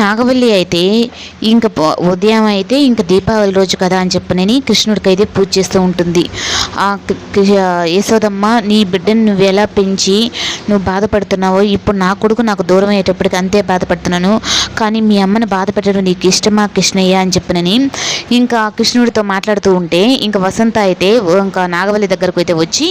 నాగవల్లి అయితే ఇంక ఉదయం అయితే ఇంక దీపావళి రోజు కదా అని చెప్పనని కృష్ణుడికి అయితే పూజ చేస్తూ ఉంటుంది. ఆ యశోదమ్మ నీ బిడ్డను నువ్వు ఎలా పెంచి నువ్వు బాధపడుతున్నావో ఇప్పుడు నా కొడుకు నాకు దూరం అయ్యేటప్పటికి అంతే బాధపడుతున్నాను. కానీ మీ అమ్మని బాధ పెట్టడం నీకు ఇష్టమా కృష్ణయ్య అని చెప్పనని ఇంకా కృష్ణుడితో మాట్లాడుతూ ఉంటే ఇంకా వసంత అయితే ఇంకా నాగవల్లి దగ్గరకు అయితే వచ్చి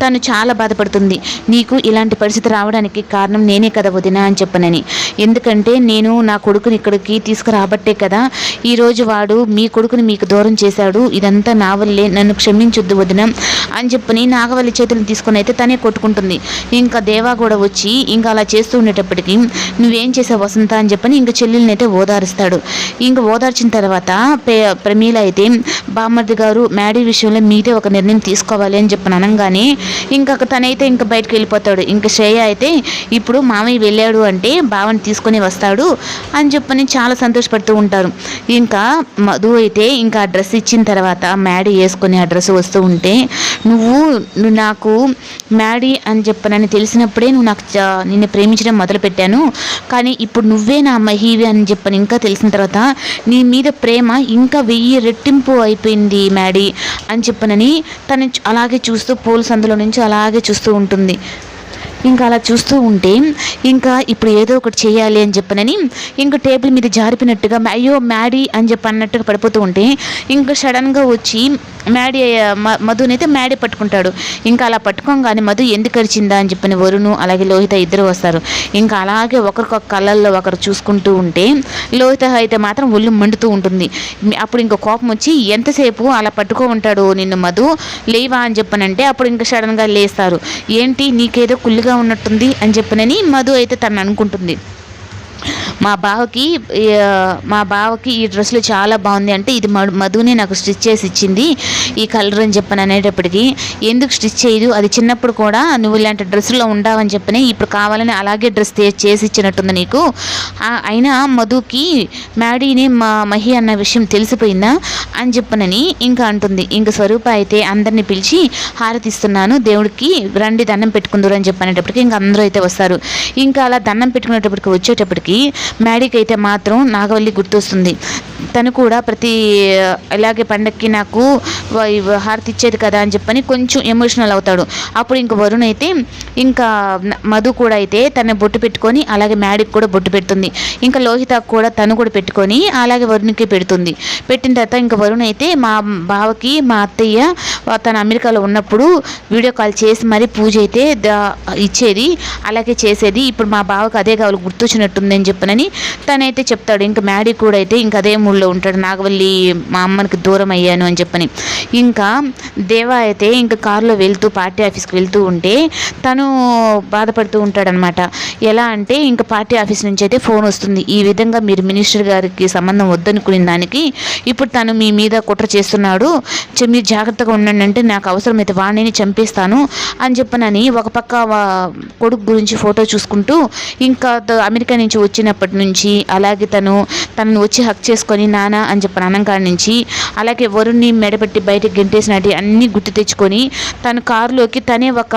తను చాలా బాధపడుతుంది. నీకు ఇలాంటి పరిస్థితి రావడానికి కారణం నేనే కదా వదిన అని చెప్పనని. ఎందుకంటే నేను నా కొడుకుని ఇక్కడికి తీసుకురాబట్టే కదా. ఈరోజు వాడు మీ కొడుకుని మీకు దూరం చేశాడు. ఇదంతా నా వల్లే. నన్ను క్షమించొద్దు వదిన. అని చెప్పని నాగవల్లి చేతులను తీసుకొని అయితే తనే కొట్టుకుంటుంది. ఇంకా దేవా కూడా వచ్చి ఇంకా అలా చేస్తూ ఉండేటప్పటికి నువ్వేం చేసావు వసంత అని చెప్పని ఇంకా చెల్లెల్ని అయితే ఓదారుస్తాడు. ఇంకా ఓదార్చిన తర్వాత ప్రమీల అయితే బామ్మర్ది గారు మ్యాడీ విషయంలో మీదే ఒక నిర్ణయం తీసుకోవాలి అని చెప్పని అనగానే ఇంకా తనైతే ఇంకా బయటకు వెళ్ళిపోతాడు. ఇంకా శ్రేయ అయితే ఇప్పుడు మామయ్య వెళ్ళాడు అంటే బావని తీసుకొని వస్తాడు. అని చెప్పని చాలా సంతోషపడుతూ ఉంటారు. ఇంకా మధు అయితే ఇంకా ఆ డ్రెస్ ఇచ్చిన తర్వాత మ్యాడీ వేసుకొని ఆ డ్రెస్ వస్తూ ఉంటే నువ్వు నువ్వు నాకు మ్యాడీ అని చెప్పనని తెలిసినప్పుడే నువ్వు నాకు నిన్ను ప్రేమించడం మొదలుపెట్టాను. కానీ ఇప్పుడు నువ్వే నా మహీవి అని చెప్పని ఇంకా తెలిసిన తర్వాత నీ మీద ప్రేమ ఇంకా వెయ్యి రెట్టింపు అయిపోయింది మ్యాడీ అని చెప్పనని తను అలాగే చూస్తూ పూల సందులో నుంచి అలాగే చూస్తూ ఉంటుంది. ఇంకా అలా చూస్తూ ఉంటే ఇంకా ఇప్పుడు ఏదో ఒకటి చేయాలి అని చెప్పనని ఇంకా టేబుల్ మీద జారిపినట్టుగా అయ్యో మ్యాడీ అని చెప్పి అన్నట్టుగా పడిపోతూ ఉంటే ఇంకా సడన్గా వచ్చి మ్యాడీ మ- మధునైతే మ్యాడీ పట్టుకుంటాడు. ఇంకా అలా పట్టుకోగానే మధు ఎందుకు అరిచిందా అని చెప్పిన వరుణు అలాగే లోహిత ఇద్దరు వస్తారు. ఇంకా అలాగే ఒకరికొక కళ్ళల్లో ఒకరు చూసుకుంటూ ఉంటే లోహిత అయితే మాత్రం ఒళ్ళు మండుతూ ఉంటుంది. అప్పుడు ఇంకా కోపం వచ్చి ఎంతసేపు అలా పట్టుకో ఉంటాడు నిన్ను మధు? లేవా? అని చెప్పనంటే అప్పుడు ఇంకా సడన్గా లేస్తారు. ఏంటి? నీకేదో కుళ్ళుగా ఉన్నట్టుంది అని చెప్పనని మధు అయితే తను అనుకుంటుంది. మా బావకి మా బావకి ఈ డ్రెస్సులు చాలా బాగుంది. అంటే ఇది మధు- మధునే నాకు స్టిచ్ చేసి ఇచ్చింది. ఈ కలర్ అని చెప్పని అనేటప్పటికి ఎందుకు స్టిచ్ చేయదు? అది చిన్నప్పుడు కూడా నువ్వు ఇలాంటి డ్రెస్సులో ఉండవని చెప్పని ఇప్పుడు కావాలని అలాగే డ్రెస్ చేసి ఇచ్చినట్టుంది నీకు. అయినా మధుకి మ్యాడీని మా మహి అన్న విషయం తెలిసిపోయిందా? అని చెప్పనని ఇంకా అంటుంది. ఇంకా స్వరూప అయితే అందరిని పిలిచి హారతిస్తున్నాను. దేవుడికి రండి దండం పెట్టుకుందరు అని చెప్పనేటప్పటికి ఇంకా అందరూ అయితే వస్తారు. ఇంకా అలా దండం పెట్టుకునేటప్పటికి వచ్చేటప్పటికి మ్యాడీకి అయితే మాత్రం నాగవల్లి గుర్తొస్తుంది. తను కూడా ప్రతి ఇలాగే పండక్కి నాకు హారతి ఇచ్చేది కదా అని చెప్పని కొంచెం ఎమోషనల్ అవుతాడు. అప్పుడు ఇంక వరుణ్ అయితే ఇంకా మధు కూడా అయితే తన బొట్టు పెట్టుకొని అలాగే మ్యాడీకి కూడా బొట్టు పెడుతుంది. ఇంకా లోహిత కూడా తను కూడా పెట్టుకొని అలాగే వరుణ్కి పెడుతుంది. పెట్టిన తర్వాత ఇంకా వరుణ్ అయితే మా బావకి మా అత్తయ్య తను అమెరికాలో ఉన్నప్పుడు వీడియో కాల్ చేసి మరీ పూజ అయితే ఇచ్చేది అలాగే చేసేది. ఇప్పుడు మా బావకి అదే కావాలి గుర్తొచ్చినట్టుందని చెప్పనని తనైతే చెప్తాడు. ఇంకా మ్యాడీ కూడా అయితే ఇంకా అదే మూడులో ఉంటాడు. నాగవల్లి మా అమ్మనికి దూరం అయ్యాను అని చెప్పని. ఇంకా దేవా అయితే ఇంకా కారులో వెళ్తూ పార్టీ ఆఫీస్కి వెళ్తూ ఉంటే తను బాధపడుతూ ఉంటాడనమాట. ఎలా అంటే ఇంకా పార్టీ ఆఫీస్ నుంచి అయితే ఫోన్ వస్తుంది. ఈ విధంగా మీరు మినిస్టర్ గారికి సంబంధం వద్దనుకునే దానికి ఇప్పుడు తను మీ మీద కుట్ర చేస్తున్నాడు. మీరు జాగ్రత్తగా ఉండండి అంటే నాకు అవసరమైతే వాణిని చంపేస్తాను అని చెప్పనని ఒక పక్క కొడుకు గురించి ఫోటో చూసుకుంటూ ఇంకా త- అమెరికా నుంచి వచ్చినప్పటి నుంచి అలాగే తను తనను వచ్చి హక్ చేసుకొని నాన్న అని చెప్పిన అనంకాడి నుంచి అలాగే వరుణ్ణి మెడపెట్టి బయటకు గెంటేసినట్టు అన్నీ గుర్తు తెచ్చుకొని తన కారులోకి తనే ఒక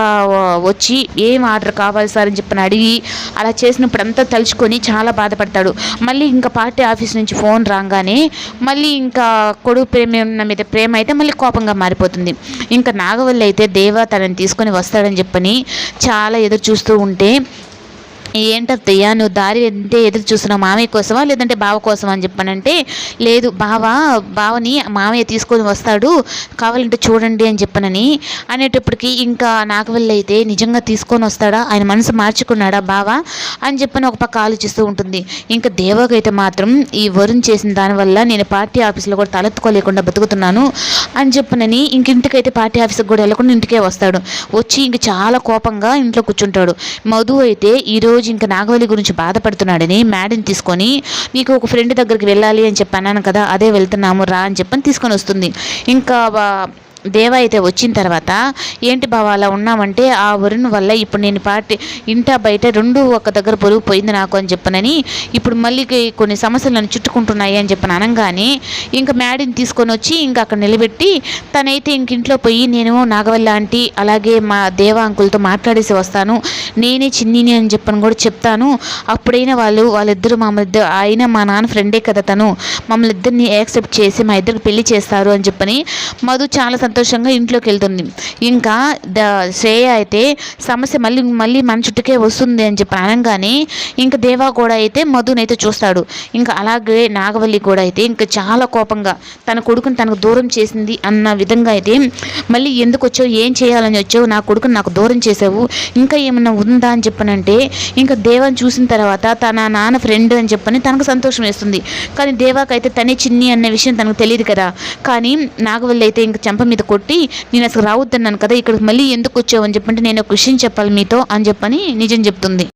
వచ్చి ఏం ఆర్డర్ కావాలి సార్ అని చెప్పని అడిగి అలా చేసినప్పుడు అంతా తలుచుకొని చాలా బాధపడతాడు. మళ్ళీ ఇంకా పార్టీ ఆఫీస్ నుంచి ఫోన్ రాగానే మళ్ళీ ఇంకా కొడుకు ప్రేమ మీద ప్రేమ అయితే మళ్ళీ కోపంగా మారిపోతుంది. ఇంకా నాగవల్లి అయితే దేవా తనని తీసుకొని వస్తాడని చెప్పని చాలా ఎదురు చూస్తూ ఉంటే ఏంటత్తయ్య నువ్వు దారి అంటే ఎదురు చూస్తున్నావు మామయ్య కోసమా లేదంటే బావ కోసమా అని చెప్పానంటే లేదు బావ బావని మామయ్య తీసుకొని వస్తాడు కావాలంటే చూడండి అని చెప్పనని. అనేటప్పటికి ఇంకా నాగవల్లి అయితే నిజంగా తీసుకొని వస్తాడా ఆయన మనసు మార్చుకున్నాడా బావ అని చెప్పని ఒక పక్క ఆలోచిస్తూ ఉంటుంది. ఇంకా దేవకైతే మాత్రం ఈ వరుణ్ చేసిన దానివల్ల నేను పార్టీ ఆఫీస్లో కూడా తలెత్తుకోలేకుండా బతుకుతున్నాను అని చెప్పనని ఇంక ఇంటికైతే పార్టీ ఆఫీస్కి కూడా వెళ్ళకుండా ఇంటికే వస్తాడు. వచ్చి ఇంక చాలా కోపంగా ఇంట్లో కూర్చుంటాడు. మధు అయితే ఈరోజు ఇంకా నాగవల్లి గురించి బాధపడుతున్నాడని మేడని తీసుకొని నీకు ఒక ఫ్రెండ్ దగ్గరికి వెళ్ళాలి అని చెప్పాను కదా అదే వెళ్తున్నాము రా అని చెప్పని తీసుకొని వస్తుంది. ఇంకా దేవ అయితే వచ్చిన తర్వాత ఏంటి బావ అలా ఉన్నామంటే ఆ వరుణ్ వల్ల ఇప్పుడు నేను పార్టీ ఇంట బయట రెండు ఒక దగ్గర పొరుగు పోయింది నాకు అని చెప్పనని ఇప్పుడు మళ్ళీ కొన్ని సమస్యలు నన్ను చుట్టుకుంటున్నాయి అని చెప్పిన అనగానే ఇంకా మ్యాడీని తీసుకొని వచ్చి ఇంకా అక్కడ నిలబెట్టి తనైతే ఇంక ఇంట్లో పోయి నేను నాగవల్లి ఆంటీ అలాగే మా దేవ అంకుల్తో మాట్లాడేసి వస్తాను. నేనే చిన్నిని అని చెప్పని కూడా చెప్తాను. అప్పుడైనా వాళ్ళు వాళ్ళిద్దరూ మా ఇద్దరు ఆయన మా నాన్న ఫ్రెండే కదా తను. మమ్మల్ని ఇద్దరిని యాక్సెప్ట్ చేసి మా ఇద్దరికి పెళ్ళి చేస్తారు అని చెప్పని మధు చాలా సంతోషంగా ఇంట్లోకి వెళ్తుంది ఇంకా ద శ్రేయ అయితే సమస్య మళ్ళీ మళ్ళీ మన చుట్టుకే వస్తుంది అని చెప్పి అనగానే ఇంకా దేవా కూడా అయితే మధునైతే చూస్తాడు. ఇంకా అలాగే నాగవల్లి కూడా అయితే ఇంకా చాలా కోపంగా తన కొడుకుని తనకు దూరం చేసింది అన్న విధంగా అయితే మళ్ళీ ఎందుకు వచ్చావు ఏం చేయాలని వచ్చావు నా కొడుకుని నాకు దూరం చేసావు ఇంకా ఏమన్నా ఉందా అని చెప్పనంటే ఇంకా దేవాని చూసిన తర్వాత తన నాన్న ఫ్రెండ్ అని చెప్పని తనకు సంతోషం వేస్తుంది. కానీ దేవాకైతే తనే చిన్ని అన్న విషయం తనకు తెలియదు కదా. కానీ నాగవల్లి అయితే ఇంకా చెంప మీద కొట్టి నేను అసలు రావద్దన్నాను కదా ఇక్కడికి మళ్ళీ ఎందుకు వచ్చావు అని చెప్పంటే నేను ఒక విషయం చెప్పాలి మీతో అని చెప్పని నిజం చెప్తుంది.